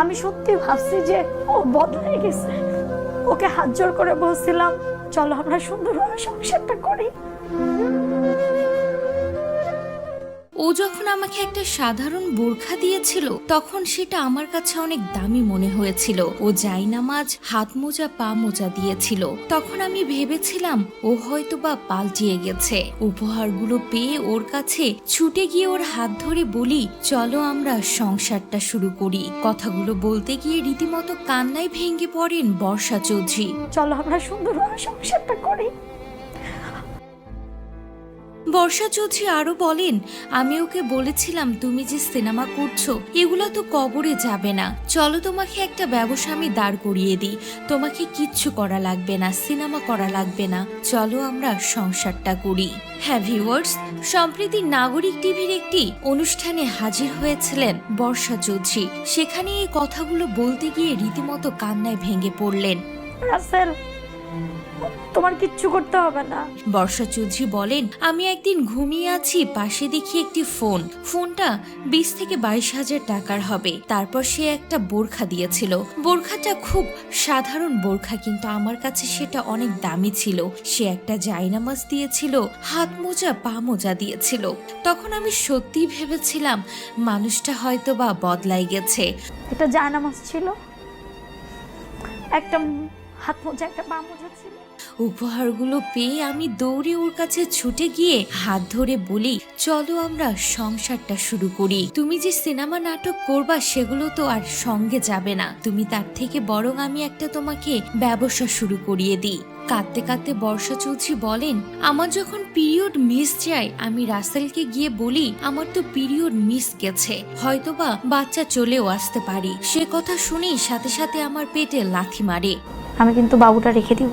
আমি সত্যি ভাবছি যে ও বদলে গেছে। ওকে হাত জোর করে বলছিলাম, চলো আমরা সুন্দরভাবে সংসারটা করি। ও যখন আমাকে একটা সাধারণ বোরখা দিয়েছিল, তখন সেটা আমার কাছে অনেক দামি মনে হয়েছিল। ও জাইনামাজ হাত মোজা, পা মোজা দিয়েছিল। তখন আমি ভেবেছিলাম, ও হয়তো বা পাল্টিয়ে গেছে। উপহারগুলো পেয়ে ওর কাছে ছুটে গিয়ে ওর হাত ধরে বলি, চলো আমরা সংসারটা শুরু করি। কথাগুলো বলতে গিয়ে রীতিমতো কান্নায় ভেঙে পড়েন বর্ষা চৌধুরী। চলো আমরা সুন্দরভাবে সংসারটা করি। বর্ষা চৌধুরী আরও বলেন, আমি ওকে বলেছিলাম তুমি যে সিনেমা করছ, এগুলো তো কবরে যাবে না। চলো তোমাকে একটা ব্যবসা আমি দাঁড় করিয়ে দিই। তোমাকে কিচ্ছু করা লাগবে না, সিনেমা করা লাগবে না। চলো আমরা সংসারটা করি। হ্যাঁ ভিউয়ার্স, সম্প্রতি নাগরিক টিভির একটি অনুষ্ঠানে হাজির হয়েছিলেন বর্ষা চৌধুরী। সেখানে এই কথাগুলো বলতে গিয়ে রীতিমতো কান্নায় ভেঙে পড়লেন। তোমার কিচ্ছু করতে হবে না। বর্ষা চৌধুরী বলেন আমি একদিন ঘুমিয়ে আছি পাশে দেখি একটি ফোন। ফোনটা বিশ থেকে বাইশ হাজার টাকার হবে। তারপর সে একটা বোরখা দিয়েছিল। বোরখাটা খুব সাধারণ বোরখা কিন্তু আমার কাছে সেটা অনেক দামি ছিল। সে একটা জায়নামাজ দিয়েছিল হাত মোজা পা মোজা দিয়েছিল। তখন আমি সত্যি ভেবেছিলাম মানুষটা হয়তো বা বদলাই গেছে। এটা জায়নামাজ ছিল। একটা হাত মোজা একটা পা মোজা ছিল। উপহারগুলো পেয়ে আমি দৌড়ে ওর কাছে ছুটে গিয়ে হাত ধরে বলি, চলো আমরা সংসারটা শুরু করি। তুমি যে সিনেমা নাটক করবা সেগুলো তো আর সঙ্গে যাবে না। তুমি তার থেকে বরং আমি একটা তোমাকে ব্যবসা শুরু করিয়ে দিই। কাঁদতে কাঁদতে বর্ষা চৌধুরী বলেন, আমার যখন পিরিয়ড মিস যায়, আমি রাসেলকে গিয়ে বলি, আমার তো পিরিয়ড মিস গেছে। হয়তোবা বাচ্চা চলেও আসতে পারি। সে কথা শুনেই সাথে সাথে আমার পেটে লাথি মারে। আমি কিন্তু বাবুটা রেখে দিব।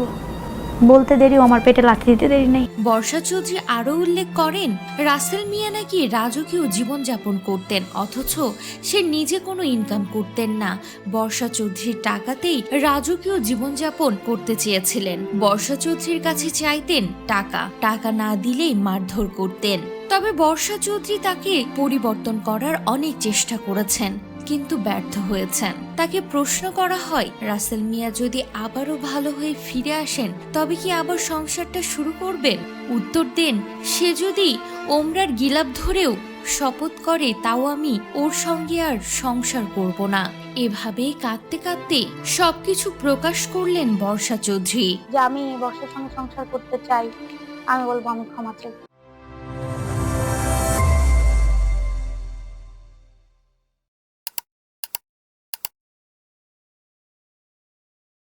বলতে দেরিও, আমার পেটে লাথি দিতে দেরি নেই। বর্ষা চৌধুরী আরও উল্লেখ করেন, রাসেল মিয়া নাকি রাজকীয় জীবনযাপন করতেন, অথচ সে নিজে কোনো ইনকাম করতেন না। বর্ষা চৌধুরীর টাকাতেই রাজকীয় জীবনযাপন করতে চেয়েছিলেন। বর্ষা চৌধুরীর কাছে চাইতেন টাকা টাকা না দিলেই মারধর করতেন। তবে বর্ষা চৌধুরী তাকে পরিবর্তন করার অনেক চেষ্টা করেছেন। কিন্তু ব্যর্থ হয়েছেন। তাকে প্রশ্ন করা হয়, রাসেল মিয়া যদি আবারও ভালো হয়ে ফিরে আসেন, তবে কি আবার সংসারটা শুরু করবেন? উত্তর দেন, সে যদি ওমরার গিলাপ ধরেও শপথ করে, তাও আমি ওর সঙ্গে আর সংসার করব না। এভাবে কাঁদতে কাঁদতে সবকিছু প্রকাশ করলেন বর্ষা চৌধুরী। যে আমি বর্ষার সঙ্গে সংসার করতে চাই, আমি বলব আমি ক্ষমা চাই।